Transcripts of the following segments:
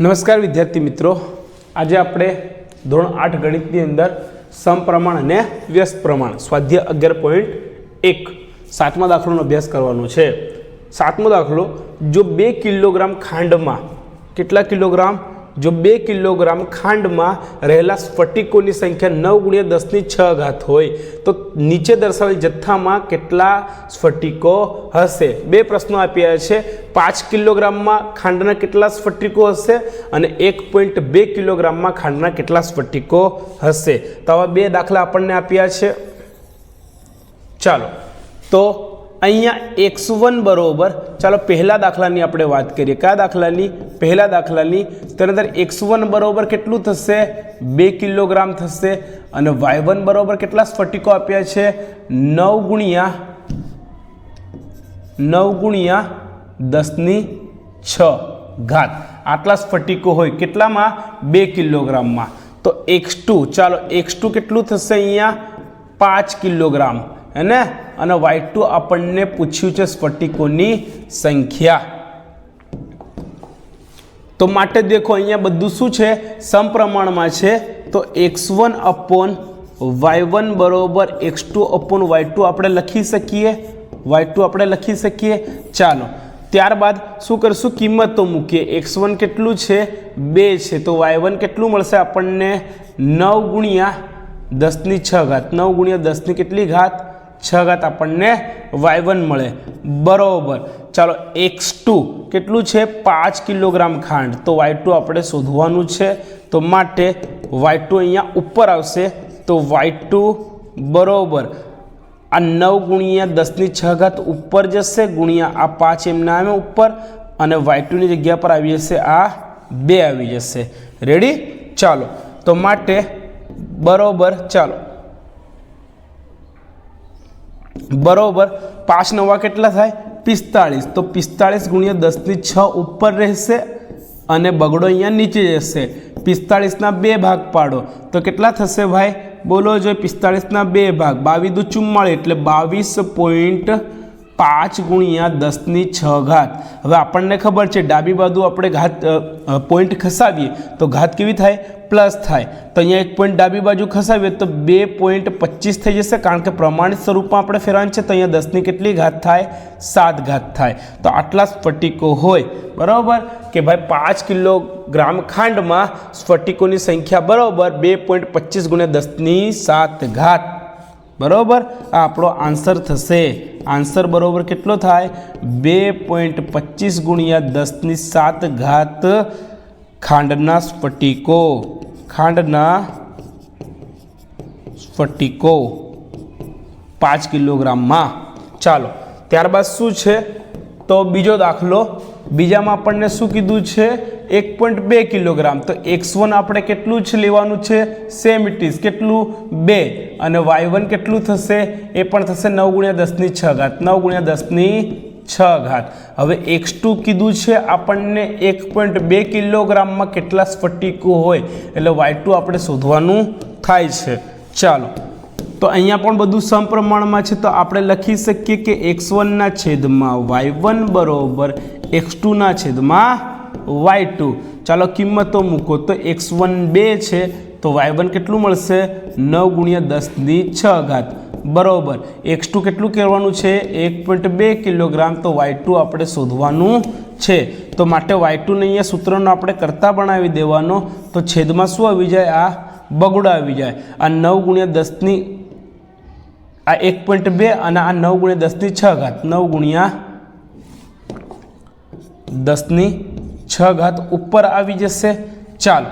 નમસ્કાર વિદ્યાર્થી મિત્રો. આજે આપણે ધોરણ આઠ ગણિતની અંદર સમપ્રમાણ અને વ્યસ્ત પ્રમાણ સ્વાધ્યાય અગિયાર પોઈન્ટ એક, સાતમા દાખલોનો અભ્યાસ કરવાનો છે. સાતમો દાખલો, જો બે કિલોગ્રામ ખાંડમાં કેટલા કિલોગ્રામ? જો બે કિલોગ્રામ ખાંડમાં રહેલા સ્ફટિકોની સંખ્યા નવ ગુણ્યા દસની છ ઘાત હોય, તો નીચે દર્શાવેલ જથ્થામાં કેટલા સ્ફટિકો હશે? બે પ્રશ્નો આપ્યા છે. પાંચ કિલોગ્રામમાં ખાંડના કેટલા સ્ફટિકો હશે અને એક પોઈન્ટ બે કિલોગ્રામમાં ખાંડના કેટલા સ્ફટિકો હશે? તો આવા બે દાખલા આપણને આપ્યા છે. ચાલો. તો અહીંયા એક્સ વન બરોબર. ચાલો પહેલા દાખલાની આપણે વાત કરીએ. કયા દાખલાની? પહેલા દાખલાની. તેની અંદર એક્સ વન બરોબર કેટલું થશે? બે કિલોગ્રામ થશે. અને વાય વન બરોબર કેટલા સ્ફટિકો આપ્યા છે? નવ ગુણ્યા નવ ગુણ્યા દસની છ ઘાત. આટલા સ્ફટિકો હોય કેટલામાં? બે કિલોગ્રામમાં. તો એક્સ ટુ. ચાલો એક્સ ટુ કેટલું થશે અહીંયા? પાંચ કિલોગ્રામ. હે ને અને વાય ટુ આપણને પૂછ્યું છે સ્ફટિકોની સંખ્યા. તો માટે દેખો, અહીંયા બધું શું છે? સમપ્રમાણમાં છે. તો x one upon y one બરોબર x two upon y two આપણે લખી શકીએ? વાય ટુ આપણે લખી શકીએ? ચાલો, ત્યારબાદ શું કરશું? કિંમતો મૂકીએ. એક્સ વન કેટલું છે? બે છે. તો વાય વન કેટલું મળશે આપણને? નવ ગુણ્યા દસની છ ઘાત. નવ ગુણ્યા દસની કેટલી ઘાત? છ ઘાત આપણને વાય વન મળે. બરોબર. ચાલો એક્સ ટુ કેટલું છે? પાંચ કિલોગ્રામ ખાંડ. તો વાય ટુ આપણે શોધવાનું છે. તો માટે વાય ટુ અહીંયા ઉપર આવશે. તો વાય ટુ બરોબર. આ નવ ગુણ્યા દસની છ ઘાત ઉપર જશે. ગુણ્યા આ પાંચ એમના આવે ઉપર. અને વાય ટુની જગ્યા પર આવી જશે. આ બે આવી જશે. રેડી ચાલો. તો માટે બરાબર. ચાલો. બરોબર પાંચ નવા કેટલા થાય? પિસ્તાળીસ. તો પિસ્તાળીસ ગુણ્યા દસની છ ઉપર રહેશે અને બગડો અહીંયા નીચે જશે. પિસ્તાળીસના બે ભાગ પાડો. તો કેટલા થશે ભાઈ? બોલો જો પિસ્તાળીસના બે ભાગ. બાવીસ દુ ચુમ્માળીસ એટલે બાવીસ પોઈન્ટ પાંચ ગુણ્યા દસની છ ઘાત. હવે આપણને ખબર છે, ડાબી બાજુ આપણે ઘાત પોઈન્ટ ખસાવીએ, તો ઘાત કેવી થાય? પ્લસ થાય. તો અહીંયા એક પોઈન્ટ ડાબી બાજુ ખસાવીએ, તો બે પોઈન્ટ પચીસ થઈ જશે, કારણ કે પ્રમાણિત સ્વરૂપમાં આપણે ફેરવાનું છે, તો અહીંયા દસની કેટલી ઘાત થાય? સાત ઘાત થાય. તો આટલા સ્ફટિકો હોય. બરાબર? કે ભાઈ પાંચ કિલોગ્રામ ખાંડમાં સ્ફટિકોની સંખ્યા બરાબર બે પોઈન્ટ પચીસ ગુણ્યા દસની સાત ઘાત. બરાબર? આ આપણો આન્સર થશે. આન્સર બરાબર કેટલો થાય? બે પોઈન્ટ પચીસ ગુણ્યા દસની સાત ઘાત ખાંડના સ્ફટિકો. ખાંડના સ્ફટિકો. પાંચ કિલોગ્રામમાં. ચાલો, ત્યારબાદ શું છે? તો બીજો દાખલો બીજામાં આપણને શું કીધું છે? એક પોઈન્ટ બે કિલોગ્રામ. તો એક્સ વન આપણે કેટલું જ લેવાનું છે? સેમ ઇટ ઇઝ કેટલું? બે. અને વાય વન કેટલું થશે? એ પણ થશે નવ ગુણ્યા દસની છ ઘાત. નવ ગુણ્યા દસની છ ઘાત. હવે એક્સ ટુ કીધું છે આપણને એક પોઈન્ટ બે કિલોગ્રામમાં કેટલા સ્ફટિકો હોય? એટલે વાય ટુ આપણે શોધવાનું થાય છે. ચાલો. તો અહીંયા પણ બધું સમપ્રમાણમાં છે. તો આપણે લખી શકીએ કે એક્સ વનના છેદમાં વાય વન બરોબર એક્સ ટુના છેદમાં વાય ટુ. ચાલો કિંમતો મૂકો તો એક્સ વન બે છે, તો વાય વન કેટલું મળશે? નવ ગુણ્યા દસની છ ઘાત. બરોબર. એક્સ ટુ કેટલું કહેવાનું છે? એક પોઈન્ટ બે કિલોગ્રામ, તો વાય ટુ આપણે શોધવાનું છે. તો માટે વાય ટુને અહીંયા સૂત્રનો આપણે કરતા બનાવી દેવાનો. તો છેદમાં શું આવી જાય? આ બગુડા આવી જાય. આ નવ ગુણ્યા દસની આ એક પોઈન્ટ બે અને આ નવ ગુણ્યા દસની છ ઘાત. નવ ગુણ્યા દસની છ ઘાત ઉપર આવી જશે. ચાલો.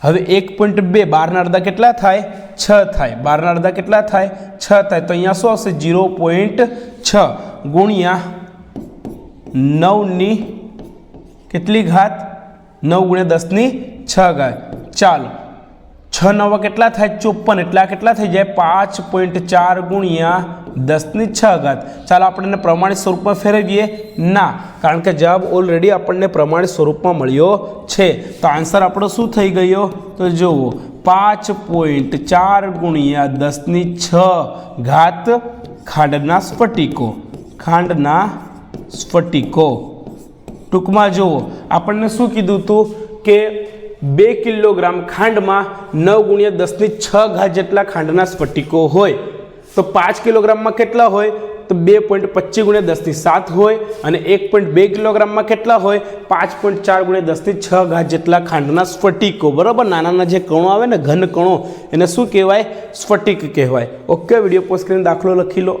હવે એક પોઈન્ટ બે, બારના અડધા કેટલા થાય? છ થાય. બારના અડધા કેટલા થાય? છ થાય. તો અહીંયા શું આવશે? જીરો પોઈન્ટ છ ગુણ્યા નવની કેટલી ઘાત? નવ ગુણ્યા દસની છ ઘાત. ચાલો. છ નવા કેટલા થાય? ચોપન. એટલે કેટલા થઈ જાય? પાંચ પોઈન્ટ ચાર ગુણ્યા દસની છ ઘાત. ચાલો આપણે એને પ્રમાણિત સ્વરૂપમાં ફેરવીએ. ના, કારણ કે જવાબ ઓલરેડી આપણને પ્રમાણિત સ્વરૂપમાં મળ્યો છે. તો આન્સર આપણો શું થઈ ગયો? તો જુઓ, પાંચ પોઈન્ટ ચાર ગુણ્યા દસની છ ઘાત ખાંડના સ્ફટિકો. ખાંડના સ્ફટિકો. ટૂંકમાં જુઓ, આપણને શું કીધું હતું કે બે કિલોગ્રામ ખાંડમાં નવ ગુણ્યા દસની છ ઘાત જેટલા ખાંડના સ્ફટિકો હોય. તો પાંચ કિલોગ્રામમાં કેટલા હોય? તો બે પોઈન્ટ પચીસ ગુણ્યા દસની સાત હોય અને એક પોઈન્ટ બે કિલોગ્રામમાં કેટલા હોય? પાંચ પોઈન્ટ ચાર ગુણ્યા દસની છ ઘાત જેટલા ખાંડના સ્ફટિકો. બરાબર? નાના જે કણો આવે ને, ઘન કણો, એને શું કહેવાય? સ્ફટિક કહેવાય. ઓકે વીડિયો પોસ્ટ કરીને દાખલો લખી લો.